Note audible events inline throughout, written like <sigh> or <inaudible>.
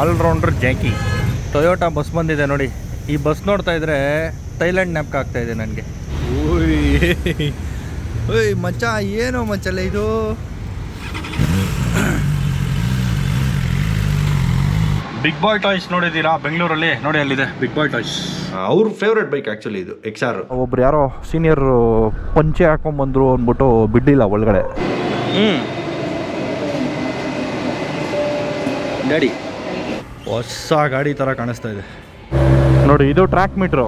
Allrounder Jackie Toyota bus ಬಂದಿದೆ ನೋಡಿ. ಈ ಬಸ್ ನೋಡ್ತಾ ಇದ್ರೆ ಥೈಲ್ಯಾಂಡ್ ನ್ಯಾಪ್ಕ ಆಗ್ತಾ ಇದೆ ನನಗೆ. ಓಯ್ ಓಯ್ ಮಚ್ಚ ಏನು ಮಚ್ಚಲ್ಲ ಇದು? ಬಿಗ್ ಬಾಯ್ ಟಾಯ್ಸ್ ನೋಡಿದ್ದೀರಾ? ಬೆಂಗಳೂರಲ್ಲಿ? ನೋಡಿ ಅಲ್ಲಿದೆ. ಬಿಗ್ ಬಾಯ್ ಟಾಯ್ಸ್ ಅವ್ರ ಫೇವ್ರೆಟ್ ಬೈಕ್ ಆ್ಯಕ್ಚುಲಿ ಇದು ಎಕ್ಸ್ ಆರ್ ಒಬ್ರು ಯಾರೋ ಸೀನಿಯರ್ ಪಂಚೆ ಹಾಕೊಂಡ್ಬಂದ್ರು ಅಂದ್ಬಿಟ್ಟು ಬಿಡ್ಲಿಲ್ಲ ಒಳಗಡೆ. ಹ್ಞೂ ಗಾಡಿ ಹೊಸ ಗಾಡಿ ಥರ ಕಾಣಿಸ್ತಾ ಇದೆ. ನೋಡಿ, ಇದು ಟ್ರ್ಯಾಕ್ ಮೀಟ್ರು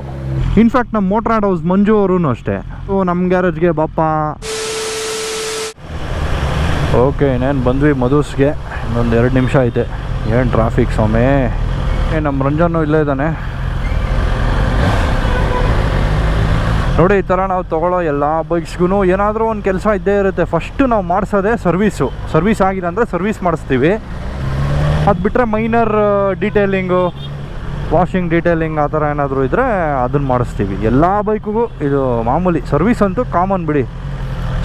ಇನ್ಫ್ಯಾಕ್ಟ್ ನಮ್ಮ ಮೋಟ್ರಾಡ್ ಹೌಸ್ ಮಂಜು ಅವರು ಅಷ್ಟೇ. ನಮ್ಮ ಗ್ಯಾರೇಜ್ಗೆ ಬಾಪ ಓಕೆ ಇನ್ನೇನು ಬಂದ್ವಿ ಮಧುಸ್ಗೆ. ಇನ್ನೊಂದು ಎರಡು ನಿಮಿಷ ಐತೆ. ಏನು ಟ್ರಾಫಿಕ್ ಸ್ವಾಮಿ? ಏ ನಮ್ಮ ರಂಜನ್ನು ಇಲ್ಲೇ ಇದ್ದಾನೆ. ನೋಡಿ, ಈ ಥರ ನಾವು ತೊಗೊಳ್ಳೋ ಎಲ್ಲ ಬೈಕ್ಸ್ಗೂ ಏನಾದರೂ ಒಂದು ಕೆಲಸ ಇದ್ದೇ ಇರುತ್ತೆ. ಫಸ್ಟು ನಾವು ಮಾಡಿಸೋದೇ ಸರ್ವೀಸು ಸರ್ವೀಸ್ ಆಗಿದೆ ಅಂದರೆ ಸರ್ವೀಸ್ ಮಾಡಿಸ್ತೀವಿ. ಅದು ಬಿಟ್ಟರೆ ಮೈನರ್ ಡೀಟೇಲಿಂಗು ವಾಷಿಂಗ್ ಡೀಟೇಲಿಂಗ್ ಆ ಥರ ಏನಾದರೂ ಇದ್ದರೆ ಅದನ್ನು ಮಾಡಿಸ್ತೀವಿ. ಎಲ್ಲ ಬೈಕಿಗೂ ಇದು ಮಾಮೂಲಿ ಸರ್ವಿಸ್ ಅಂತೂ ಕಾಮನ್ ಬಿಡಿ.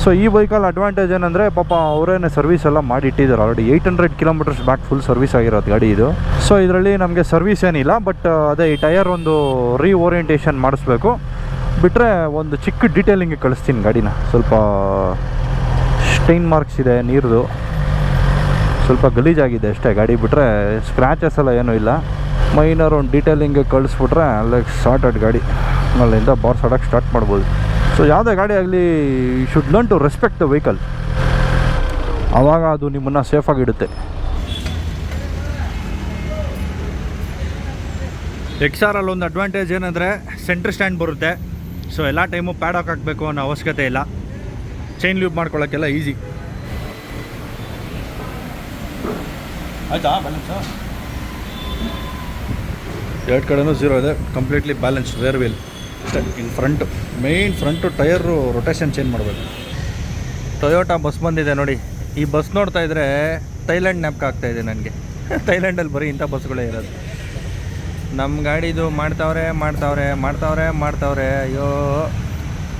ಸೊ ಈ ಬೈಕಲ್ಲಿ ಅಡ್ವಾಂಟೇಜ್ ಏನಂದರೆ ಪಾಪ ಅವರೇನೆ ಸರ್ವಿಸ್ ಎಲ್ಲ ಮಾಡಿ ಇಟ್ಟಿದ್ದಾರೆ already eight hundred kilometres back full service ಆಗಿರೋದು ಗಾಡಿ ಇದು. ಸೊ ಇದರಲ್ಲಿ ನಮಗೆ ಸರ್ವಿಸ್ ಏನಿಲ್ಲ ಬಟ್ ಅದೇ ಈ ಟಯರ್ ಒಂದು ರೀ ಓರಿಯೆಂಟೇಷನ್ ಮಾಡಿಸ್ಬೇಕು. ಬಿಟ್ಟರೆ ಒಂದು ಚಿಕ್ಕ ಡೀಟೇಲಿಂಗಿಗೆ ಕಳಿಸ್ತೀನಿ ಗಾಡಿನ. ಸ್ವಲ್ಪ ಸ್ಟೈನ್ ಮಾರ್ಕ್ಸ್ ಇದೆ ನೀರ್ದು. ಸ್ವಲ್ಪ ಗಲೀಜಾಗಿದೆ ಅಷ್ಟೇ ಗಾಡಿ ಬಿಟ್ಟರೆ ಸ್ಕ್ರ್ಯಾಚಸ್ ಎಲ್ಲ ಏನೂ ಇಲ್ಲ. ಮೈನರ್ ಒಂದು ಡೀಟೇಲಿಂಗ್ ಕಳಿಸ್ಬಿಟ್ರೆ ಲೈಕ್ ಸಾರ್ಟೆಡ್ ಗಾಡಿ. ಅಲ್ಲಿಂದ ಬಾರ್ಸಾಡೋಕ್ಕೆ ಸ್ಟಾರ್ಟ್ ಮಾಡ್ಬೋದು. ಸೊ ಯಾವುದೇ ಗಾಡಿ ಆಗಲಿ should learn to respect the vehicle ಆವಾಗ ಅದು ನಿಮ್ಮನ್ನು ಸೇಫಾಗಿಡುತ್ತೆ ಎಕ್ಸ್ ಅಲ್ಲಿ ಒಂದು ಅಡ್ವಾಂಟೇಜ್ ಏನಂದರೆ ಸೆಂಟ್ರ್ ಸ್ಟ್ಯಾಂಡ್ ಬರುತ್ತೆ. ಸೊ ಎಲ್ಲ ಟೈಮು ಪ್ಯಾಡಾಕ್ ಹಾಕಬೇಕು ಅನ್ನೋ ಅವಶ್ಯಕತೆ ಇಲ್ಲ. ಚೈನ್ ಲೂಪ್ ಮಾಡ್ಕೊಳ್ಳೋಕ್ಕೆಲ್ಲ ಈಸಿ ಆಯ್ತಾ? ಎರಡು ಕಡೆನೂ ಝೀರೋ ಇದೆ. ಕಂಪ್ಲೀಟ್ಲಿ ಬ್ಯಾಲೆನ್ಸ್ ರೇರ್ ವೀಲ್ ಅಷ್ಟೇ in front main front tyre rotation change ಮಾಡಬೇಕು. ಟೊಯೋಟಾ ಬಸ್ ಬಂದಿದೆ ನೋಡಿ. ಈ ಬಸ್ ನೋಡ್ತಾ ಇದ್ರೆ ಥೈಲ್ಯಾಂಡ್ ನ್ಯಾಪ್ಕ ಇದೆ ನನಗೆ. ಥೈಲ್ಯಾಂಡಲ್ಲಿ <laughs> ಬರೀ ಇಂಥ ಬಸ್ಗಳೇ ಇರೋದು. ನಮ್ಮ ಗಾಡಿದು ಮಾಡ್ತಾವ್ರೆ ಮಾಡ್ತಾವ್ರೆ ಮಾಡ್ತಾವ್ರೆ ಮಾಡ್ತಾವ್ರೆ. ಅಯ್ಯೋ,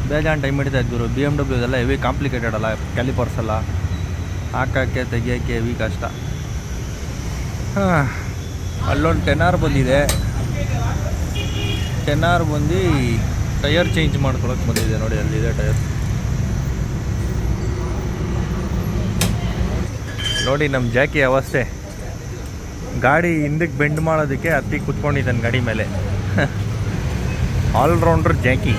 ಬೇಜಾನ್ ಟೈಮ್ ಹಿಡಿತಾ ಗುರು. ಬಿ ಎಂ ಡಬ್ಲ್ಯೂ ಎಲ್ಲ ಹೆವಿ ಕಾಂಪ್ಲಿಕೇಟೆಡ್ ಅಲ್ಲ ಕ್ಯಾಲಿಪರ್ಸ್ ಎಲ್ಲ. ಹಾಕೋಕ್ಕೆ, ತೆಗಿಯೋಕ್ಕೆ ಹೆವಿ ಕಷ್ಟ. ಹಾಂ ಅಲ್ಲೊಂದು ಟೆನ್ ಆರ್ ಬಂದಿದೆ. ಟೆನ್ ಆರ್ ಬಂದು ಟಯರ್ ಚೇಂಜ್ ಮಾಡ್ಕೊಳಕ್ಕೆ ಬಂದಿದೆ ನೋಡಿ ಅಲ್ಲಿದೆ ಟಯರ್. ನೋಡಿ ನಮ್ಮ ಜಾಕಿ ಅವಸ್ಥೆ. ಗಾಡಿ ಹಿಂದಕ್ಕೆ ಬೆಂಡ್ ಮಾಡೋದಕ್ಕೆ ಹತ್ತಿ ಕುತ್ಕೊಂಡಿದ್ದಾನೆ ಗಾಡಿ ಮೇಲೆ. ಆಲ್ರೌಂಡ್ರ್ ಜಾಕಿ.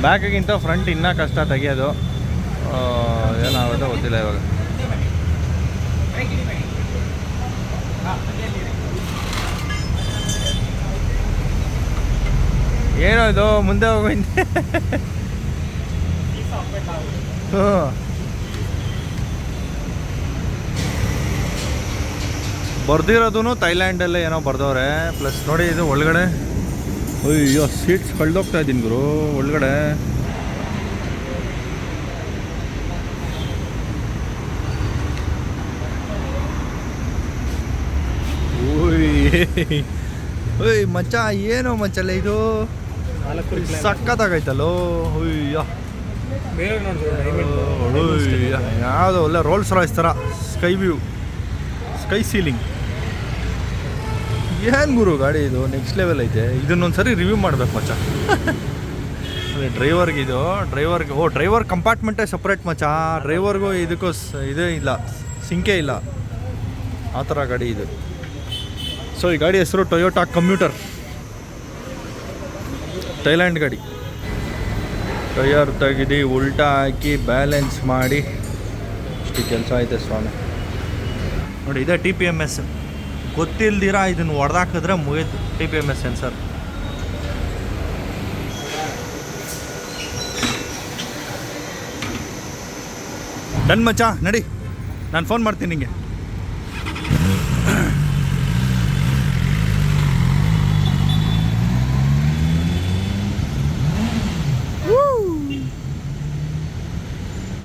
ಬ್ಯಾಕ್ಗಿಂತ ಫ್ರಂಟ್ ಇನ್ನೂ ಕಷ್ಟ ತೆಗಿಯೋದು. ಆ, ಏನಾಗುತ್ತೋ ಗೊತ್ತಿಲ್ಲ ಇವಾಗ. ಏನೋ ಇದು ಮುಂದೆ ಹೋಗೋ ಹಿಂದೆ. ಹ್ಞೂ. ಬರ್ದಿರೋದು ಥೈಲ್ಯಾಂಡಲ್ಲೇ ಏನೋ ಬರ್ದವ್ರೆ. ಪ್ಲಸ್ ನೋಡಿ ಇದು ಒಳಗಡೆ. ಅಯ್ಯೋ, ಸೀಟ್ಸ್ ಕಳ್ದೋಗ್ತಾ ಇದ್ದೀನಿ ಗುರು. ಒಳಗಡೆ. <laughs> ಓಯ್ ಮಚ್ಚ ಏನೋ ಮಚ್ಚಲ್ಲ ಇದು? ಸಕ್ಕತ್ತಾಗೈತಲ್ಲೋ ಹುಯ್ಯ. ಯಾವುದೋ ಒಳ್ಳೆ ರೋಲ್ಸ್ ರಾಯ್ಸ್ ಥರ. ಸ್ಕೈ ವ್ಯೂ ಸ್ಕೈ ಸೀಲಿಂಗ್ ಏನು ಗುರು ಗಾಡಿ ಇದು? ನೆಕ್ಸ್ಟ್ ಲೆವೆಲ್ ಐತೆ. ಇದನ್ನೊಂದು ಸರಿ ರಿವ್ಯೂ ಮಾಡ್ಬೇಕು ಮಚ್ಚ. <laughs> ಅದೇ ಡ್ರೈವರ್ಗೆ ಇದು. ಡ್ರೈವರ್ಗೆ ಓ ಡ್ರೈವರ್ ಕಂಪಾರ್ಟ್ಮೆಂಟೇ ಸಪ್ರೇಟ್ ಮಚ್ಚ. ಡ್ರೈವರ್ಗೂ ಇದಕ್ಕೂ ಇದೇ ಇಲ್ಲ. ಸಿಂಕೆ ಇಲ್ಲ. ಆ ಥರ ಗಾಡಿ ಇದು. ಸೊ, ಈ ಗಾಡಿ ಹೆಸರು ಟೊಯೋಟಾ ಕಂಪ್ಯೂಟರ್ ಥೈಲ್ಯಾಂಡ್ ಗಾಡಿ. ಟಯರ್ ತೆಗೆದು ಉಲ್ಟಾ ಹಾಕಿ ಬ್ಯಾಲೆನ್ಸ್ ಮಾಡಿ. ಇಷ್ಟು ಕೆಲಸ ಐತೆ ಸ್ವಾಮಿ. ನೋಡಿ, ಇದೆ ಟಿ ಪಿ ಎಂ ಎಸ್ ಗೊತ್ತಿಲ್ದಿರ ಇದನ್ನು ಹೊಡೆದಾಕಿದ್ರೆ ಮುಗೀತು T P M S sensor ನನ್ನ ಮಚ್ಚ, ನಡಿ. ನಾನು ಫೋನ್ ಮಾಡ್ತೀನಿ ನಿಂಗೆ.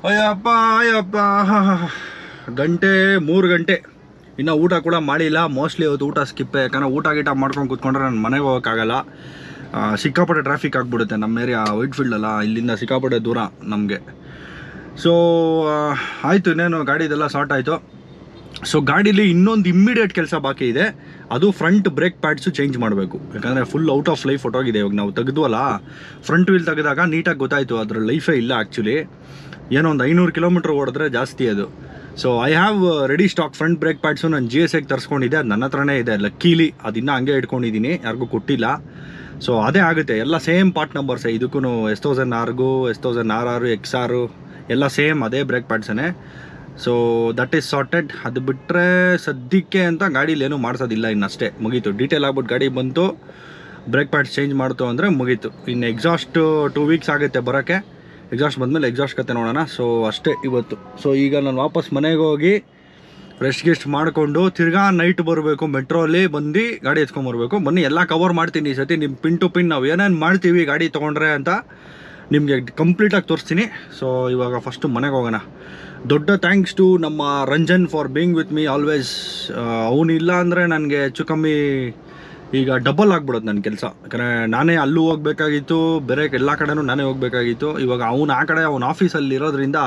ಅಯ್ಯಪ್ಪ ಅಯ್ಯಪ್ಪ. ಗಂಟೆ, ಮೂರು ಗಂಟೆ. ಇನ್ನು ಊಟ ಕೂಡ ಮಾಡಿಲ್ಲ. ಮೋಸ್ಟ್ಲಿ ಅವತ್ತು ಊಟ ಸ್ಕಿಪ್ಪೆ ಯಾಕಂದರೆ ಊಟ ಗೀಟ ಮಾಡ್ಕೊಂಡು ಕೂತ್ಕೊಂಡ್ರೆ ನಾನು ಮನೆಗೆ ಹೋಗೋಕ್ಕಾಗಲ್ಲ ಸಿಕ್ಕಾಪಟ್ಟೆ ಟ್ರಾಫಿಕ್ ಆಗಿಬಿಡುತ್ತೆ ನಮ್ಮ ಏರಿಯಾ ವೈಟ್ ಫೀಲ್ಡ್ ಅಲ್ಲ. ಇಲ್ಲಿಂದ ಸಿಕ್ಕಾಪಟ್ಟೆ ದೂರ ನಮಗೆ. ಸೊ ಆಯಿತು, ಇನ್ನೇನು ಗಾಡಿದೆಲ್ಲ ಸಾರ್ಟ್ ಆಯಿತು. ಸೊ ಗಾಡೀಲಿ ಇನ್ನೊಂದು ಇಮ್ಮಿಡಿಯೇಟ್ ಕೆಲಸ ಬಾಕಿ ಇದೆ. ಅದು ಫ್ರಂಟ್ ಬ್ರೇಕ್ ಪ್ಯಾಡ್ಸು ಚೇಂಜ್ ಮಾಡಬೇಕು. ಯಾಕಂದರೆ ಫುಲ್ ಔಟ್ ಆಫ್ ಲೈಫ್ ಹೊಟ್ಟೋಗಿದೆ ಇವಾಗ. ನಾವು ತೆಗೆದ್ವಲ್ಲ ಫ್ರಂಟ್ ವೀಲ್ ತೆಗೆದಾಗ ನೀಟಾಗಿ ಗೊತ್ತಾಯಿತು. ಅದರ ಲೈಫೇ ಇಲ್ಲ ಆ್ಯಕ್ಚುಲಿ ಏನೋ ಒಂದು ಐನೂರು ಕಿಲೋಮೀಟ್ರ್ ಓಡಿದ್ರೆ ಜಾಸ್ತಿ ಅದು. So I have ready stock front brake pads ನಾನು ಜಿ ಎಸ್ ತರಿಸ್ಕೊಂಡಿದ್ದೆ. ಅದು ನನ್ನ ಹತ್ರನೇ ಇದೆ, ಲಕ್ಕೀಲಿ. ಅದನ್ನ ಹಂಗೆ ಇಟ್ಕೊಂಡಿದ್ದೀನಿ, ಯಾರಿಗೂ ಕೊಟ್ಟಿಲ್ಲ. ಸೊ ಅದೇ ಆಗುತ್ತೆ. ಎಲ್ಲ ಸೇಮ್ ಪಾರ್ಟ್ ನಂಬರ್ಸೇ ಇದಕ್ಕೂ S thousand ಆರ್ಗೂ, S thousand R R, X R, ಎಲ್ಲ ಸೇಮ್ ಅದೇ ಬ್ರೇಕ್ ಪ್ಯಾಡ್ಸೇ ಸೊ ದಟ್ ಈಸ್ ಸಾರ್ಟೆಡ್ ಅದು ಬಿಟ್ಟರೆ ಸದ್ಯಕ್ಕೆ ಅಂತ ಗಾಡೀಲಿ ಏನೂ ಮಾಡಿಸೋದಿಲ್ಲ ಇನ್ನಷ್ಟೇ. ಮುಗೀತು. ಡೀಟೇಲ್ ಆಗ್ಬಿಟ್ಟು ಗಾಡಿ ಬಂತು. ಬ್ರೇಕ್ ಪ್ಯಾಡ್ಸ್ ಚೇಂಜ್ ಮಾಡ್ತು ಅಂದರೆ ಮುಗೀತು. ಇನ್ನು ಎಕ್ಸಾಸ್ಟ್ ಟೂ ವೀಕ್ಸ್ ಆಗುತ್ತೆ ಬರೋಕ್ಕೆ. ಎಕ್ಸಾಸ್ಟ್ ಬಂದಮೇಲೆ ಎಕ್ಸಾಸ್ಟ್ ಕತೆ ನೋಡೋಣ. ಸೊ ಅಷ್ಟೇ ಇವತ್ತು. ಸೊ ಈಗ ನಾನು ವಾಪಸ್ ಮನೆಗೆ ಹೋಗಿ ರೆಸ್ಟ್ ಗಿಸ್ಟ್ ಮಾಡಿಕೊಂಡು ತಿರ್ಗಾ ನೈಟ್ ಬರಬೇಕು ಮೆಟ್ರೋಲಿ ಬಂದು ಗಾಡಿ ಎತ್ಕೊಂಬರ್ಬೇಕು ಬನ್ನಿ, ಎಲ್ಲ ಕವರ್ ಮಾಡ್ತೀನಿ ಈ ಸತಿ. ನಿಮ್ಮ ಪಿನ್ ಟು ಪಿನ್ ನಾವು ಏನೇನು ಮಾಡ್ತೀವಿ ಗಾಡಿ ತೊಗೊಂಡ್ರೆ ಅಂತ ನಿಮಗೆ ಕಂಪ್ಲೀಟಾಗಿ ತೋರಿಸ್ತೀನಿ. ಸೊ ಇವಾಗ ಫಸ್ಟು ಮನೆಗೆ ಹೋಗೋಣ. ದೊಡ್ಡ ಥ್ಯಾಂಕ್ಸ್ ಟು ನಮ್ಮ Ranjan for being with me always ಅವನಿಲ್ಲ ಅಂದರೆ ನನಗೆ ಹೆಚ್ಚು ಕಮ್ಮಿ ಈಗ ಡಬಲ್ ಆಗ್ಬಿಡೋದು ನನ್ನ ಕೆಲಸ. ಯಾಕಂದರೆ ನಾನೇ ಅಲ್ಲೂ ಹೋಗ್ಬೇಕಾಗಿತ್ತು, ಬೇರೆ ಎಲ್ಲ ಕಡೆನೂ ನಾನೇ ಹೋಗ್ಬೇಕಾಗಿತ್ತು. ಇವಾಗ ಅವನು ಆ ಕಡೆ, ಅವನ ಆಫೀಸಲ್ಲಿ ಇರೋದ್ರಿಂದ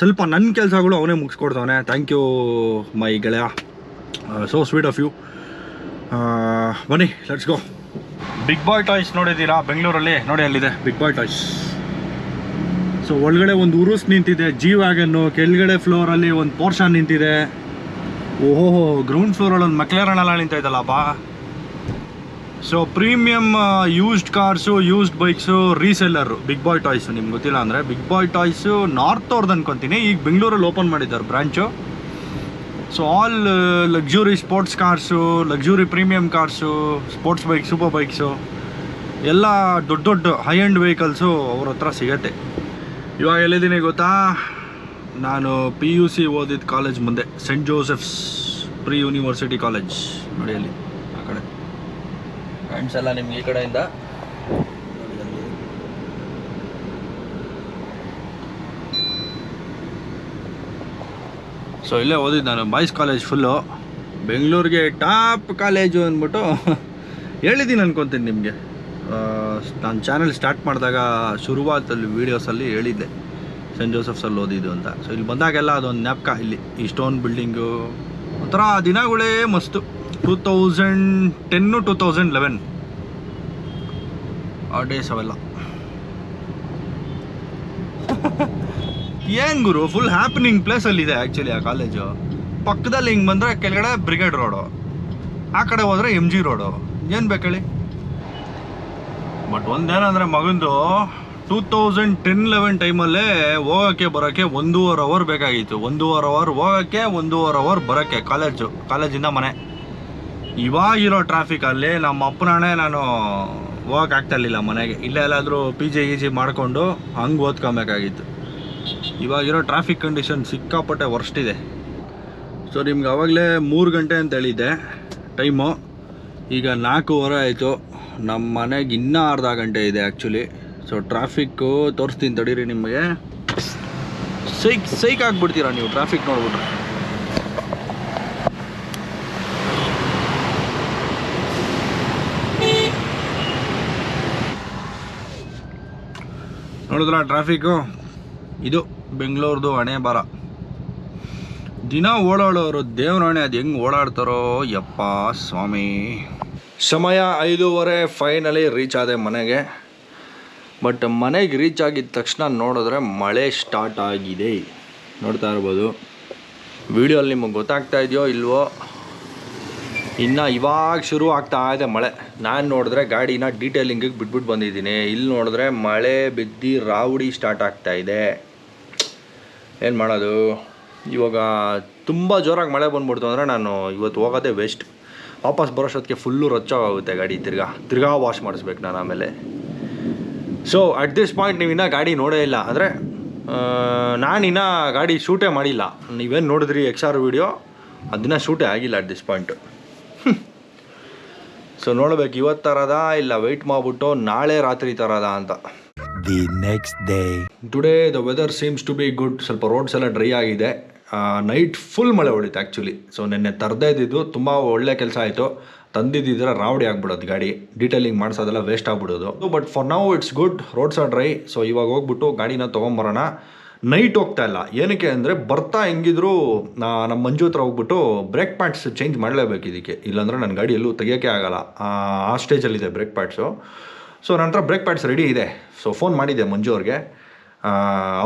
ಸ್ವಲ್ಪ ನನ್ನ ಕೆಲಸಗಳು ಅವನೇ ಮುಗಿಸ್ಕೊಡ್ತಾವನೆ. ಥ್ಯಾಂಕ್ ಯು ಮೈ ಗೆಳೆಯ. ಸೊ ಸ್ವೀಟ್ ಆಫ್ ಯು ಬನ್ನಿ let's go big boy toys ನೋಡಿದ್ದೀರಾ? ಬೆಂಗಳೂರಲ್ಲಿ. ನೋಡಿ ಅಲ್ಲಿದೆ ಬಿಗ್ ಬಾಯ್ ಟಾಯ್ಸ್ ಸೊ ಒಳಗಡೆ ಒಂದು ಉರುಸ್ ನಿಂತಿದೆ, ಜೀವ್ ವ್ಯಾಗನ್ನು ಕೆಳಗಡೆ ಫ್ಲೋರಲ್ಲಿ ಒಂದು ಪೋರ್ಷನ್ ನಿಂತಿದೆ. ಓಹೋ ಗ್ರೌಂಡ್ ಫ್ಲೋರಲ್ಲಿ ಒಂದು ಮಕ್ಲೇರನೆಲ್ಲ ಬಾ. So premium used cars used bikes resellers big boy toys ನಿಮ್ಗೆ ಗೊತ್ತಿಲ್ಲ ಅಂದರೆ ಬಿಗ್ ಬಾಯ್ ಟಾಯ್ಸು ನಾರ್ತ್ ಅವ್ರದ್ದು ಅನ್ಕೊತೀನಿ. ಈಗ ಬೆಂಗಳೂರಲ್ಲಿ ಓಪನ್ ಮಾಡಿದ್ದಾರೆ branch so all luxury sports cars luxury premium cars sports bike super bikes ಎಲ್ಲ ದೊಡ್ಡ ದೊಡ್ಡ ಹೈ ಎಂಡ್ ವೆಹಿಕಲ್ಸು ಅವ್ರ ಹತ್ರ ಸಿಗತ್ತೆ. ಇವಾಗ ಎಲ್ಲಿದ್ದೀನಿ ಗೊತ್ತಾ? ನಾನು ಪಿ ಯು ಸಿ ಓದಿದ ಕಾಲೇಜ್ ಮುಂದೆ Saint Joseph's pre university college ನೋಡಿ ಆ ಕಡೆ. ಫ್ರೆಂಡ್ಸ್ ಎಲ್ಲ ನಿಮ್ಗೆ ಈ ಕಡೆಯಿಂದ. ಸೊ ಇಲ್ಲೇ ಓದಿದ್ದು ನಾನು ಬಾಯ್ಸ್ ಕಾಲೇಜ್ ಫುಲ್ಲು ಬೆಂಗಳೂರಿಗೆ ಟಾಪ್ ಕಾಲೇಜು ಅಂದ್ಬಿಟ್ಟು ಹೇಳಿದ್ದೀನಿ ಅನ್ಕೊತೀನಿ ನಿಮಗೆ. ನಾನು ಚಾನಲ್ ಸ್ಟಾರ್ಟ್ ಮಾಡಿದಾಗ ಶುರುವಾತಲ್ಲಿ ವೀಡಿಯೋಸಲ್ಲಿ ಹೇಳಿದ್ದೆ. ಸೆಂಟ್ ಜೋಸೆಫ್ಸಲ್ಲಿ ಓದಿದ್ದು ಅಂತ. ಸೊ ಇಲ್ಲಿ ಬಂದಾಗೆಲ್ಲ ಅದೊಂದು ಜ್ಞಾಪಕ. ಇಲ್ಲಿ ಈ ಸ್ಟೋನ್ ಬಿಲ್ಡಿಂಗು ಒಂಥರ ದಿನಗಳೇ ಮಸ್ತು. Two thousand ten two thousand eleven ಆ ಡೇಸ್ ಅವೆಲ್ಲ. ಏನು ಗುರು ಫುಲ್ ಹ್ಯಾಪನಿಂಗ್ ಪ್ಲೇಸ್ ಇದೆ ಆ್ಯಕ್ಚುಲಿ ಆ ಕಾಲೇಜು ಪಕ್ಕದಲ್ಲಿ ಹಿಂಗೆ ಬಂದರೆ ಕೆಳಗಡೆ ಬ್ರಿಗೇಡ್ ರೋಡು ಆ ಕಡೆ ಹೋದರೆ ಎಂ ಜಿ ರೋಡು ಏನು ಬೇಕು ಹೇಳಿ? ಬಟ್ ಒಂದೇನಂದರೆ ಮಗಂದು ಟೂ ತೌಸಂಡ್ ಟೆನ್ ಲೆವೆನ್ ಟೈಮಲ್ಲೇ ಹೋಗೋಕ್ಕೆ ಬರೋಕ್ಕೆ ಒಂದೂವರೆ ಅವರ್ ಬೇಕಾಗಿತ್ತು. ಒಂದೂವರೆ ಅವರ್ ಹೋಗೋಕ್ಕೆ, ಒಂದೂವರೆ ಅವರ್ ಬರೋಕ್ಕೆ ಕಾಲೇಜು ಕಾಲೇಜಿಂದ ಮನೆ. ಇವಾಗಿರೋ ಟ್ರಾಫಿಕಲ್ಲಿ ನಮ್ಮ ಅಪ್ಪನೇ ನಾನು ಹೋಗಕ್ಕೆ ಆಗ್ತಾ ಇರಲಿಲ್ಲ ಮನೆಗೆ. ಇಲ್ಲೇ ಎಲ್ಲಾದರೂ ಪಿ ಜಿ ಗಿ ಜಿ ಮಾಡಿಕೊಂಡು ಹಂಗೆ ಓದ್ಕೊಬೇಕಾಗಿತ್ತು. ಇವಾಗಿರೋ ಟ್ರಾಫಿಕ್ ಕಂಡೀಷನ್ ಸಿಕ್ಕಾಪಟ್ಟೆ ಇದೆ. ಸೊ ನಿಮ್ಗೆ ಅವಾಗಲೇ ಮೂರು ಗಂಟೆ ಅಂತ ಹೇಳಿದ್ದೆ ಟೈಮು ಈಗ ನಾಲ್ಕೂವರೆ ಆಯಿತು. ನಮ್ಮ ಮನೆಗೆ ಇನ್ನೂ ಅರ್ಧ ಗಂಟೆ ಇದೆ ಆ್ಯಕ್ಚುಲಿ ಸೊ ಟ್ರಾಫಿಕ್ಕು ತೋರಿಸ್ತೀನಿ ತಡೀರಿ ನಿಮಗೆ. ಸೈಕ್ ಸೈಕ್ ಆಗ್ಬಿಡ್ತೀರಾ ನೀವು ಟ್ರಾಫಿಕ್ ನೋಡ್ಬಿಟ್ರೆ? ನೋಡಿದ್ರ ಟ್ರಾಫಿಕ್ಕು ಇದು ಬೆಂಗಳೂರ್ದು ಹಣೆ ಬರ ದಿನ ಓಡಾಡೋರು ದೇವ್ರಾಣೆ ಅದು ಹೆಂಗೆ ಓಡಾಡ್ತಾರೋ ಯಪ್ಪ ಸ್ವಾಮಿ. ಸಮಯ ಐದೂವರೆ ಫೈನಲಿ ರೀಚ್ ಆದೆ ಮನೆಗೆ. ಬಟ್ ಮನೆಗೆ ರೀಚ್ ಆಗಿದ ತಕ್ಷಣ ನೋಡಿದ್ರೆ ಮಳೆ ಸ್ಟಾರ್ಟ್ ಆಗಿದೆ. ನೋಡ್ತಾ ಇರ್ಬೋದು. ವಿಡಿಯೋಲ್ಲಿ ನಿಮಗೆ ಗೊತ್ತಾಗ್ತಾ ಇದೆಯೋ ಇಲ್ವೋ? ಇನ್ನು ಇವಾಗ ಶುರು ಆಗ್ತಾ ಇದೆ ಮಳೆ. ನಾನು ನೋಡಿದ್ರೆ ಗಾಡಿನ ಡೀಟೇಲಿಂಗಿಗೆ ಬಿಟ್ಬಿಟ್ಟು ಬಂದಿದ್ದೀನಿ. ಇಲ್ಲಿ ನೋಡಿದ್ರೆ ಮಳೆ ಬಿದ್ದು ರಾವುಡಿ ಸ್ಟಾರ್ಟ್ ಆಗ್ತಾ ಇದೆ. ಏನು ಮಾಡೋದು? ಇವಾಗ ತುಂಬ ಜೋರಾಗಿ ಮಳೆ ಬಂದ್ಬಿಡ್ತು ಅಂದರೆ ನಾನು ಇವತ್ತು ಹೋಗೋದೆ ವೇಸ್ಟ್ ವಾಪಸ್ ಬರೋಷ್ಟೊತ್ತಿಗೆ ಫುಲ್ಲು ರೊಚ್ಚಾಗುತ್ತೆ ಗಾಡಿ. ತಿರ್ಗಾ ತಿರ್ಗಾ ವಾಶ್ ಮಾಡಿಸ್ಬೇಕು ನಾನು ಆಮೇಲೆ. ಸೊ ಅಟ್ ದಿಸ್ ಪಾಯಿಂಟ್ ನೀವು ಇನ್ನೂ ಗಾಡಿ ನೋಡೇ ಇಲ್ಲ. ಅಂದರೆ ನಾನಿನ್ನೂ ಗಾಡಿ ಶೂಟೇ ಮಾಡಿಲ್ಲ. ನೀವೇನು ನೋಡಿದ್ರಿ ಎಕ್ಸ್ ಆರ್ ವೀಡಿಯೋ ಅದನ್ನ ಶೂಟೇ ಆಗಿಲ್ಲ ಅಟ್ ದಿಸ್ ಪಾಯಿಂಟು ಸೊ ನೋಡ್ಬೇಕು ಇವತ್ತು ತರದ ಇಲ್ಲ ವೆಯ್ಟ್ ಮಾಡಿಬಿಟ್ಟು ನಾಳೆ ರಾತ್ರಿ ತರದ ಅಂತ. The next day today the weather seems to be good ಸ್ವಲ್ಪ ರೋಡ್ಸ್ ಎಲ್ಲ ಡ್ರೈ ಆಗಿದೆ. ನೈಟ್ ಫುಲ್ ಮಳೆ ಹೊಡಿತು ಆ್ಯಕ್ಚುಲಿ ಸೊ ನಿನ್ನೆ ತರದೇ ಇದ್ದಿದ್ದು ತುಂಬ ಒಳ್ಳೆ ಕೆಲಸ ಆಯಿತು. ತಂದಿದ್ದಿದ್ರೆ ರಾವಡಿ ಆಗ್ಬಿಡೋದು ಗಾಡಿ. ಡೀಟೇಲಿಂಗ್ ಮಾಡಿಸೋದೆಲ್ಲ waste ಆಗ್ಬಿಡೋದು. But for now it's good roads are dry so ಇವಾಗ ಹೋಗ್ಬಿಟ್ಟು ಗಾಡಿನ ತೊಗೊಂಬರೋಣ. ನೈಟ್ ಹೋಗ್ತಾ ಇಲ್ಲ. ಏನಕ್ಕೆ ಅಂದರೆ ಬರ್ತಾ ಹೆಂಗಿದ್ರು ನಮ್ಮ ಮಂಜು ಹತ್ರ ಹೋಗ್ಬಿಟ್ಟು ಬ್ರೇಕ್ ಪ್ಯಾಡ್ಸ್ ಚೇಂಜ್ ಮಾಡಲೇಬೇಕು ಇದಕ್ಕೆ. ಇಲ್ಲಾಂದರೆ ನನ್ನ ಗಾಡಿ ಎಲ್ಲೂ ತೆಗಿಯೋಕ್ಕೆ ಆಗಲ್ಲ. ಆ ಸ್ಟೇಜಲ್ಲಿದೆ ಬ್ರೇಕ್ ಪ್ಯಾಡ್ಸು ಸೊ ನನ್ನ ಹತ್ರ ಬ್ರೇಕ್ ಪ್ಯಾಡ್ಸ್ ರೆಡಿ ಇದೆ. ಸೊ ಫೋನ್ ಮಾಡಿದೆ ಮಂಜು ಅವ್ರಿಗೆ.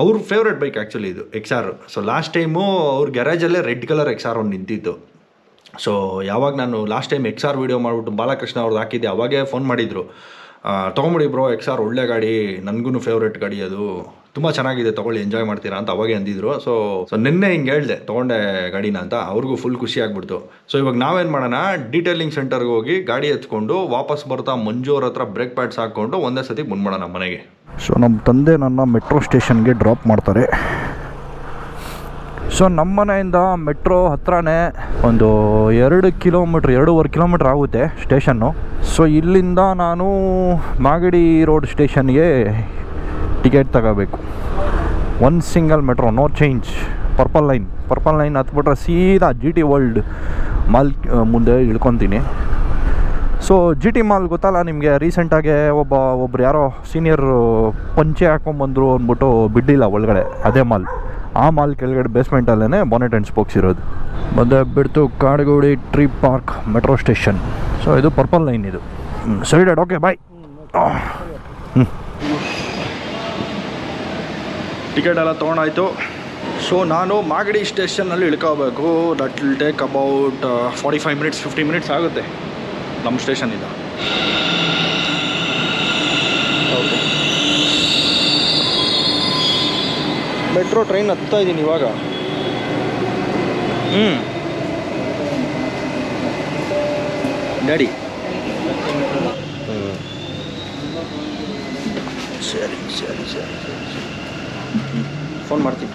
ಅವ್ರ ಫೇವ್ರೆಟ್ ಬೈಕ್ ಆ್ಯಕ್ಚುಲಿ ಇದು X R so last time ಅವ್ರ ಗ್ಯಾರೇಜಲ್ಲೇ ರೆಡ್ ಕಲರ್ ಎಕ್ಸ್ ಆರ್ ಒಂದು ನಿಂತಿತ್ತು. ಸೊ ಯಾವಾಗ ನಾನು last time X R video ಮಾಡಿಬಿಟ್ಟು ಬಾಲಕೃಷ್ಣ ಅವ್ರದ್ದು ಹಾಕಿದ್ದೆ, ಅವಾಗೇ ಫೋನ್ ಮಾಡಿದರು. ತೊಗೊಂಬಿಡಿ ಬ್ರೋ ಎಕ್ಸ್ ಆರ್ ಒಳ್ಳೆ ಗಾಡಿ ನನಗೂ ಫೇವ್ರೇಟ್ ಗಾಡಿ ಅದು. ತುಂಬ ಚೆನ್ನಾಗಿದೆ, ತೊಗೊಳ್ಳಿ ಎಂಜಾಯ್ ಮಾಡ್ತೀರಾ ಅಂತ ಅವಾಗೇ ಅಂದಿದ್ರು. ಸೊ ಸೊ ನಿನ್ನೆ ಹಿಂಗೆ ಹೇಳಿದೆ, ತೊಗೊಂಡೆ ಗಾಡಿನ ಅಂತ, ಅವ್ರಿಗೂ ಫುಲ್ ಖುಷಿ ಆಗ್ಬಿಡ್ತು. ಸೊ ಇವಾಗ ನಾವೇನು ಮಾಡೋಣ ಡೀಟೇಲಿಂಗ್ ಸೆಂಟರ್ಗೆ ಹೋಗಿ ಗಾಡಿ ಎತ್ಕೊಂಡು ವಾಪಸ್ ಬರ್ತಾ ಮಂಜೂರ್ ಹತ್ರ ಬ್ರೇಕ್ ಪ್ಯಾಡ್ಸ್ ಹಾಕ್ಕೊಂಡು ಒಂದೇ ಸತಿ ಬಂದ್ಬಿಡೋಣ ಮನೆಗೆ. ಸೊ ನಮ್ಮ ತಂದೆ ನನ್ನ ಮೆಟ್ರೋ ಸ್ಟೇಷನ್ಗೆ ಡ್ರಾಪ್ ಮಾಡ್ತಾರೆ. ಸೊ ನಮ್ಮ ಮನೆಯಿಂದ ಮೆಟ್ರೋ ಹತ್ರನೇ ಒಂದು ಎರಡು ಕಿಲೋಮೀಟ್ರ್, ಎರಡೂವರೆ ಕಿಲೋಮೀಟ್ರ್ ಆಗುತ್ತೆ ಸ್ಟೇಷನ್ನು. ಸೊ ಇಲ್ಲಿಂದ ನಾನು ಮಾಗಡಿ ರೋಡ್ ಸ್ಟೇಷನ್ಗೆ ಟಿಕೆಟ್ ತಗೋಬೇಕು. One single metro no change purple line purple line ಹತ್ಬಿಟ್ರೆ ಸೀದಾ ಜಿ ಟಿ ವರ್ಲ್ಡ್ ಮಾಲ್ ಮುಂದೆ ಇಳ್ಕೊತೀನಿ. ಸೊ ಜಿ ಟಿ ಮಾಲ್ ಗೊತ್ತಲ್ಲ ನಿಮಗೆ ರೀಸೆಂಟಾಗೆ ಒಬ್ಬ, ಒಬ್ರು ಯಾರೋ ಸೀನಿಯರ್ ಪಂಚೆ ಹಾಕೊಂಬಂದರು ಅಂದ್ಬಿಟ್ಟು ಬಿಡ್ಡಿಲ್ಲ ಒಳಗಡೆ, ಅದೇ ಮಾಲ್ ಆ ಮಾಲ್ ಕೆಳಗಡೆ ಬೇಸ್ಮೆಂಟಲ್ಲೇ ಬಾನೆಟ್ ಆ್ಯಂಡ್ ಸ್ಪೋಕ್ಸ್ ಇರೋದು. ಮತ್ತೆ ಬಿಡ್ತು Kadugodi tree park metro station so ಇದು ಪರ್ಪಲ್ ಲೈನ್ ಇದು. ಸರಿ ಡ್ಯಾಡ್ ಓಕೆ ಬಾಯ್ ಹ್ಞೂ ಟಿಕೆಟ್ ಎಲ್ಲ ತೊಗೊಂಡಾಯ್ತು. ಸೊ ನಾನು ಮಾಗಡಿ ಸ್ಟೇಷನ್ನಲ್ಲಿ ಇಳ್ಕೋಬೇಕು. That will take about forty five minutes fifty minutes ಆಗುತ್ತೆ. ನಮ್ಮ ಸ್ಟೇಷನಿಂದ ಮೆಟ್ರೋ ಟ್ರೈನ್ ಹತ್ತಾ ಇದ್ದೀನಿ ಇವಾಗ. ಹ್ಞೂ ಡ್ಯಾಡಿ ಸರಿ ಸರಿ ಸರಿ ಸರಿ ಫೋನ್ ಮಾಡ್ತೀನಿ.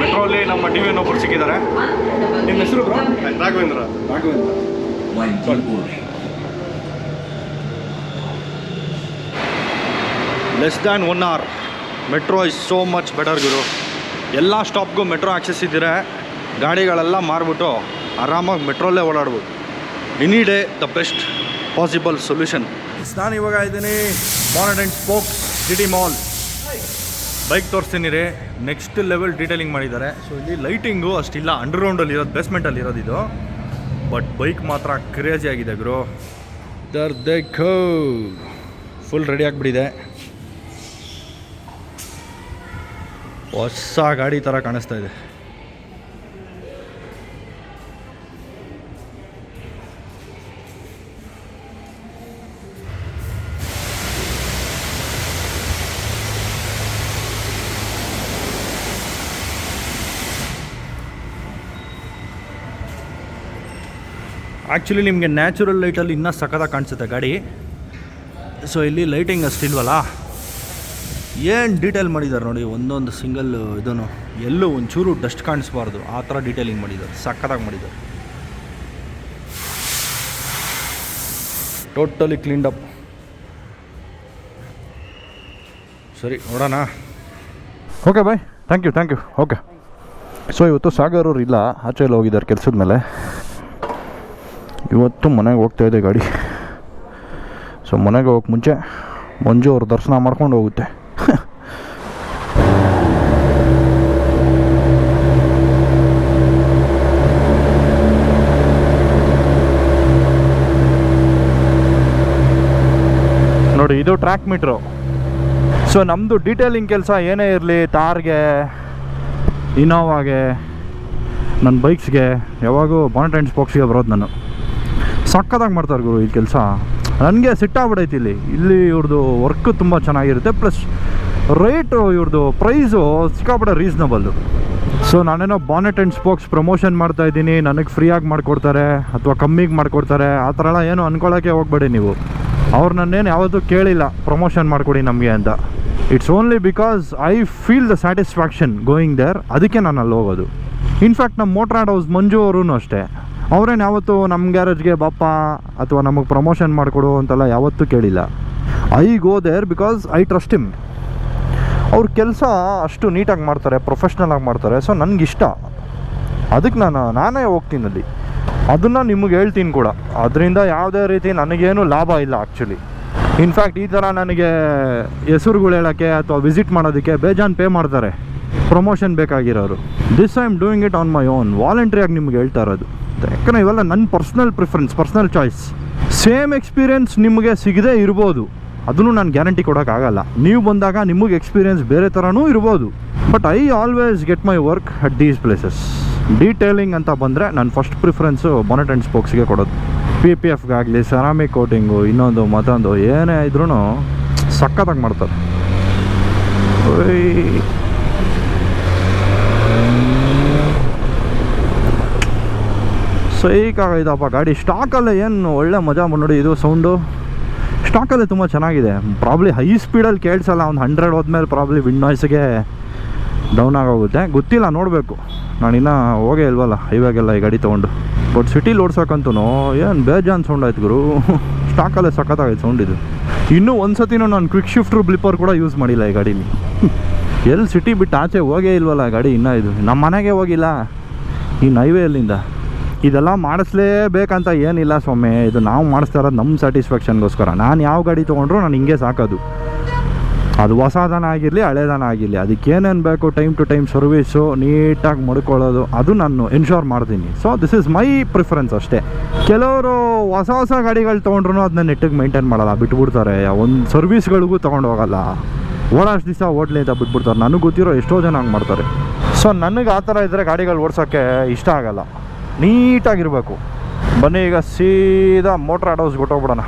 ಮೆಟ್ರೋ ಅಲ್ಲಿ ನಮ್ಮ ಡಿ ವಿ ಒಬ್ಬರು ಸಿಕ್ಕಿದ್ದಾರೆ. ನಿಮ್ಮ ಹೆಸರು Raghavendra Raghavendra Raghavendra less than one hour metro is so much better ಗುರು ಎಲ್ಲ ಸ್ಟಾಪ್ಗೂ ಮೆಟ್ರೋ ಆಕ್ಸೆಸ್ ಇದ್ದರೆ ಗಾಡಿಗಳೆಲ್ಲ ಮಾರ್ಬಿಟ್ಟು ಆರಾಮಾಗಿ ಮೆಟ್ರೋಲ್ಲೇ ಓಡಾಡ್ಬೋದು. Any day the best possible solution ನಾನು ಇವಾಗ ಇದ್ದೀನಿ morn and Spokes city mall bike ತೋರಿಸ್ತೀನಿ ರೀ. ನೆಕ್ಸ್ಟ್ ಲೆವೆಲ್ ಡೀಟೇಲಿಂಗ್ ಮಾಡಿದ್ದಾರೆ. ಸೊ ಇಲ್ಲಿ ಲೈಟಿಂಗು ಅಷ್ಟಿಲ್ಲ. ಅಂಡರ್ಗ್ರೌಂಡಲ್ಲಿ ಇರೋದು ಬೇಸ್ಮೆಂಟಲ್ಲಿ ಇರೋದು ಇದು. ಬಟ್ ಬೈಕ್ ಮಾತ್ರ ಕ್ರೇಜಿ ಆಗಿದೆ ಗುರು. ದರ್ ದೇಖೋ ಫುಲ್ ರೆಡಿ ಆಗಿಬಿಟ್ಟಿದೆ. ಹೊಸ ಗಾಡಿ ಥರ ಕಾಣಿಸ್ತಾ ಇದೆ. ಆ್ಯಕ್ಚುಲಿ ನಿಮಗೆ ನ್ಯಾಚುರಲ್ ಲೈಟಲ್ಲಿ ಇನ್ನೂ ಸಖತ್ತಾಗಿ ಕಾಣಿಸುತ್ತೆ ಗಾಡಿ. ಸೊ ಇಲ್ಲಿ ಲೈಟಿಂಗ್ ಅಷ್ಟಿಲ್ವಲ್ಲ ಏನು ಡೀಟೇಲ್ ಮಾಡಿದ್ದಾರೆ ನೋಡಿ, ಒಂದೊಂದು ಸಿಂಗಲ್ ಇದನ್ನು. ಎಲ್ಲೂ ಒಂಚೂರು ಡಸ್ಟ್ ಕಾಣಿಸ್ಬಾರ್ದು. ಆ ಥರ ಡೀಟೇಲಿಂಗ್ ಮಾಡಿದ್ದಾರೆ ಸಖತ್ತಾಗಿ ಮಾಡಿದ್ದಾರೆ ಟೋಟಲಿ ಕ್ಲೀನ್ಡ್ ಅಪ್ ಸರಿ, ನೋಡೋಣ. Okay bye thank you thank you okay so ಇವತ್ತು ಸಾಗರವ್ರು ಇಲ್ಲ. ಆಚೆ ಎಲ್ಲ ಹೋಗಿದ್ದಾರೆ ಕೆಲಸದ ಮೇಲೆ. ಇವತ್ತು ಮನೆಗೆ ಹೋಗ್ತಾ ಇದೆ ಗಾಡಿ. ಸೊ ಮನೆಗೆ ಹೋಗಕ್ಕೆ ಮುಂಚೆ ಮಂಜು ದರ್ಶನ ಮಾಡ್ಕೊಂಡು ಹೋಗುತ್ತೆ. ನೋಡಿ, ಇದು ಟ್ರ್ಯಾಕ್ ಮೀಟ್ರು ಸೊ ನಮ್ಮದು ಡೀಟೇಲಿಂಗ್ ಕೆಲಸ ಏನೇ ಇರಲಿ, ತಾರ್ಗೆ ಇನೋವಾಗೆ ನನ್ನ ಬೈಕ್ಸ್ಗೆ ಯಾವಾಗೂ ಬಾನೆಟ್ ಆ್ಯಂಡ್ ಸ್ಪೋಕ್ಸ್ಗೆ ಬರೋದು ನಾನು. ಸಕ್ಕತ್ತಾಗಿ ಮಾಡ್ತಾರೆ ಗುರು ಈ ಕೆಲಸ. ನನಗೆ ಸಿಟ್ಟಾಗ್ಬಿಡೈತಿ ಇಲ್ಲಿ. ಇಲ್ಲಿ ಇವ್ರದ್ದು ವರ್ಕ್ ತುಂಬ ಚೆನ್ನಾಗಿರುತ್ತೆ. ಪ್ಲಸ್ ರೇಟು ಇವ್ರದ್ದು ಪ್ರೈಸು ಸಿಕ್ಕಾಪಟ್ಟೆ ರೀಸ್ನಬಲ್ಲು ಸೊ ನಾನೇನೋ ಬಾನೆಟ್ ಆ್ಯಂಡ್ ಸ್ಪೋಕ್ಸ್ ಪ್ರಮೋಷನ್ ಮಾಡ್ತಾ ಇದ್ದೀನಿ. ನನಗೆ ಫ್ರೀಯಾಗಿ ಮಾಡಿಕೊಡ್ತಾರೆ. ಅಥವಾ ಕಮ್ಮಿಗೆ ಮಾಡಿಕೊಡ್ತಾರೆ. ಆ ಥರ ಎಲ್ಲ ಏನು ಅಂದ್ಕೊಳ್ಳೋಕ್ಕೆ ಹೋಗಬೇಡಿ ನೀವು. ಅವ್ರು ನನ್ನೇನು ಯಾವತ್ತೂ ಕೇಳಿಲ್ಲ. ಪ್ರಮೋಷನ್ ಮಾಡಿಕೊಡಿ ನಮಗೆ ಅಂತ. It's only because I feel the satisfaction going there ಅದಕ್ಕೆ ನಾನು ಅಲ್ಲಿ ಹೋಗೋದು ಇನ್ಫ್ಯಾಕ್ಟ್ ನಮ್ಮ ಮೋಟ್ರಾಡ್ ಹೌಸ್ ಮಂಜು ಅವರು ಅಷ್ಟೇ. ಅವ್ರೇನು ಯಾವತ್ತೂ ನಮ್ಮ ಗ್ಯಾರೇಜ್ಗೆ ಬಾಪ ಅಥವಾ ನಮಗೆ ಪ್ರಮೋಷನ್ ಮಾಡಿಕೊಡು ಅಂತೆಲ್ಲ ಯಾವತ್ತೂ ಕೇಳಿಲ್ಲ. I go there because I trust him ಅವ್ರ ಕೆಲಸ ಅಷ್ಟು ನೀಟಾಗಿ ಮಾಡ್ತಾರೆ ಪ್ರೊಫೆಷ್ನಲ್ ಆಗಿ ಮಾಡ್ತಾರೆ ಸೊ ನನಗಿಷ್ಟ. ಅದಕ್ಕೆ ನಾನು, ನಾನೇ ಹೋಗ್ತೀನಿ ಅಲ್ಲಿ. ಅದನ್ನು ನಿಮಗೆ ಹೇಳ್ತೀನಿ ಕೂಡ. ಅದರಿಂದ ಯಾವುದೇ ರೀತಿ ನನಗೇನು ಲಾಭ ಇಲ್ಲ ಆ್ಯಕ್ಚುಲಿ ಇನ್ಫ್ಯಾಕ್ಟ್ ಈ ಥರ ನನಗೆ ಹೆಸರುಗಳು ಹೇಳೋಕ್ಕೆ ಅಥವಾ ವಿಸಿಟ್ ಮಾಡೋದಕ್ಕೆ ಬೇಜಾನ್ ಪೇ ಮಾಡ್ತಾರೆ. Promotion ಬೇಕಾಗಿರೋರು. This I am doing it on my own ವಾಲಂಟ್ರಿಯಾಗಿ ನಿಮ್ಗೆ ಹೇಳ್ತಾ ಇರೋದು. ಯಾಕಂದರೆ ಇವೆಲ್ಲ ನನ್ನ personal preference personal choice same experience ನಿಮಗೆ ಸಿಗದೇ ಇರ್ಬೋದು. ಅದನ್ನು ನಾನು ಗ್ಯಾರಂಟಿ ಕೊಡೋಕ್ಕಾಗಲ್ಲ ನೀವು ಬಂದಾಗ ನಿಮಗೆ ಎಕ್ಸ್ಪೀರಿಯನ್ಸ್ ಬೇರೆ ಥರನೂ ಇರ್ಬೋದು. But I always get my work at these places detailing ಅಂತ ಬಂದರೆ ನಾನು ಫಸ್ಟ್ ಪ್ರಿಫರೆನ್ಸು ಮೊನೆಟ್ ಆ್ಯಂಡ್ ಸ್ಪೋಕ್ಸ್ಗೆ ಕೊಡೋದು. ಪಿ ಪಿ ಎಫ್ಗಾಗಲಿ ಸೆರಾಮಿಕ್ ಕೋಟಿಂಗು ಇನ್ನೊಂದು, ಮತ್ತೊಂದು, ಏನೇ ಇದ್ರೂ ಸಖತ್ತಾಗಿ ಮಾಡ್ತಾರೆ. ಸೈಕಾಗೈತಪ್ಪ ಗಾಡಿ ಸ್ಟಾಕಲ್ಲೇ ಏನು ಒಳ್ಳೆ ಮಜಾ ಮಾಡಿ ನೋಡಿ, ಇದು ಸೌಂಡು ಸ್ಟಾಕಲ್ಲೇ ತುಂಬ ಚೆನ್ನಾಗಿದೆ. ಪ್ರಾಬ್ಲಿ ಹೈ ಸ್ಪೀಡಲ್ಲಿ ಕೇಳಿಸಲ್ಲ, ಒಂದು ಹಂಡ್ರೆಡ್ ಹೋದ್ಮೇಲೆ ಪ್ರಾಬ್ಲಿ ವಿಂಡ್ ನಾಯ್ಸ್ಗೆ ಡೌನ್ ಆಗೋಗುತ್ತೆ. ಗೊತ್ತಿಲ್ಲ, ನೋಡಬೇಕು. ನಾನಿನ್ನೂ ಹೋಗೇ ಇಲ್ವಲ್ಲ ಹೈವೇಗೆಲ್ಲ ಈ ಗಾಡಿ ತೊಗೊಂಡು. ಬಟ್ ಸಿಟಿಲಿ ಓಡ್ಸೋಕ್ಕಂತೂ ಏನು ಬೇಜಾನ್ ಸೌಂಡ್ ಆಯ್ತು ಗುರು. ಸ್ಟಾಕಲ್ಲೇ ಸಖತ್ತಾಗೈತೆ ಸೌಂಡ್ ಇದು. ಇನ್ನೂ ಒಂದು ಸತಿನೂ ನಾನು ಕ್ವಿಕ್ ಶಿಫ್ಟ್ರು ಬ್ಲಿಪ್ಪರ್ ಕೂಡ ಯೂಸ್ ಮಾಡಿಲ್ಲ ಈ ಗಾಡೀಲಿ. ಎಲ್ಲಿ ಸಿಟಿ ಬಿಟ್ಟು ಆಚೆ ಹೋಗೇ ಇಲ್ವಲ್ಲ ಗಾಡಿ ಇನ್ನೂ ಇದು. ನಮ್ಮ ಮನೆಗೆ ಹೋಗಿಲ್ಲ. ಇನ್ನು ಹೈವೇಲಿಂದ ಇದೆಲ್ಲ ಮಾಡಿಸ್ಲೇಬೇಕಂತ ಏನಿಲ್ಲ ಸ್ವಾಮಿ. ಇದು ನಾವು ಮಾಡಿಸ್ತಾ ಇರೋದು ನಮ್ಮ ಸ್ಯಾಟಿಸ್ಫ್ಯಾಕ್ಷನ್ಗೋಸ್ಕರ ನಾನು ಯಾವ ಗಾಡಿ ತೊಗೊಂಡ್ರು ನಾನು ಹಿಂಗೆ ಸಾಕೋದು. ಅದು ಹೊಸದನ ಆಗಿರಲಿ, ಹಳೇದನ ಆಗಿರಲಿ ಅದಕ್ಕೇನೇನು ಬೇಕು ಟೈಮ್ ಟು ಟೈಮ್ ಸರ್ವೀಸು ನೀಟಾಗಿ ಮಡ್ಕೊಳ್ಳೋದು, ಅದು ನಾನು ಎನ್ಶೋರ್ ಮಾಡ್ತೀನಿ. So this is my preference ಅಷ್ಟೇ. ಕೆಲವರು ಹೊಸ ಹೊಸ ಗಾಡಿಗಳು ತೊಗೊಂಡ್ರು ಅದನ್ನ ನೆಟ್ಟಿಗೆ ಮೈಂಟೈನ್ ಮಾಡಲ್ಲ, ಬಿಟ್ಬಿಡ್ತಾರೆ. ಒಂದು ಸರ್ವಿಸ್ಗಳಿಗೂ ತೊಗೊಂಡು ಹೋಗಲ್ಲ. ಓಡಾಷ್ಟು ದಿವಸ ಓಡ್ಲಿ ಅಂತ ಬಿಟ್ಬಿಡ್ತಾರೆ. ನನಗೆ ಗೊತ್ತಿರೋ ಎಷ್ಟೋ ಜನ ಹಂಗೆ ಮಾಡ್ತಾರೆ. ಸೊ ನನಗೆ ಆ ಥರ ಇದ್ದರೆ ಗಾಡಿಗಳು ಓಡಿಸೋಕ್ಕೆ ಇಷ್ಟ ಆಗಲ್ಲ. ನೀಟಾಗಿರಬೇಕು. ಬನ್ನಿ ಈಗ ಸೀದಾ ಮೋಟ್ರ್ ಆಡೋಸ್ ಕೊಟ್ಟೋಗ್ಬಿಡೋಣ